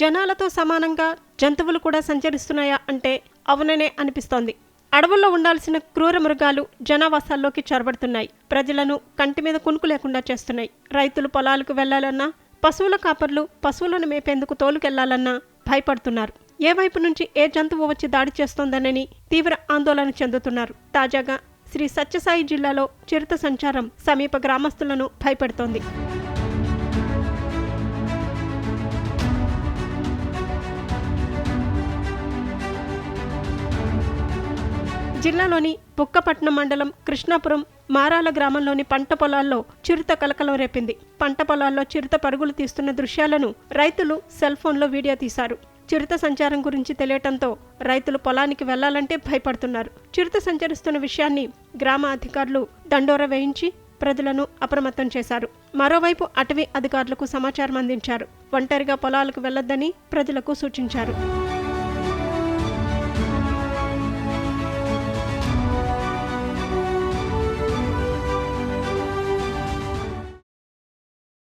జనాలతో సమానంగా జంతువులు కూడా సంచరిస్తున్నాయా అంటే అవుననే అనిపిస్తోంది. అడవుల్లో ఉండాల్సిన క్రూర మృగాలు జనావాసాల్లోకి చొరబడుతున్నాయి. ప్రజలను కంటి మీద కునుకు లేకుండా చేస్తున్నాయి. రైతులు పొలాలకు వెళ్ళాలన్నా పశువుల కాపర్లు పశువులను మేపేందుకు తోలుకెళ్ళాలన్నా భయపడుతున్నారు. ఏ వైపు నుంచి ఏ జంతువు వచ్చి దాడి చేస్తోందనని తీవ్ర ఆందోళన చెందుతున్నారు. తాజాగా శ్రీ సత్యసాయి జిల్లాలో చిరుత సంచారం సమీప గ్రామస్తులను భయపెడుతోంది. జిల్లాలోని బుక్కపట్నం మండలం కృష్ణాపురం మారాల గ్రామంలోని పంట పొలాల్లో చిరుత కలకలం రేపింది. పంట పొలాల్లో చిరుత పరుగులు తీస్తున్న దృశ్యాలను రైతులు సెల్ ఫోన్లో వీడియో తీశారు. చిరుత సంచారం గురించి తెలియటంతో రైతులు పొలానికి వెళ్ళాలంటే భయపడుతున్నారు. చిరుత సంచరిస్తున్న విషయాన్ని గ్రామ అధికారులు దండోర వేయించి ప్రజలను అప్రమత్తం చేశారు. మరోవైపు అటవీ అధికారులకు సమాచారం అందించారు. ఒంటరిగా పొలాలకు వెళ్ళొద్దని ప్రజలకు సూచించారు.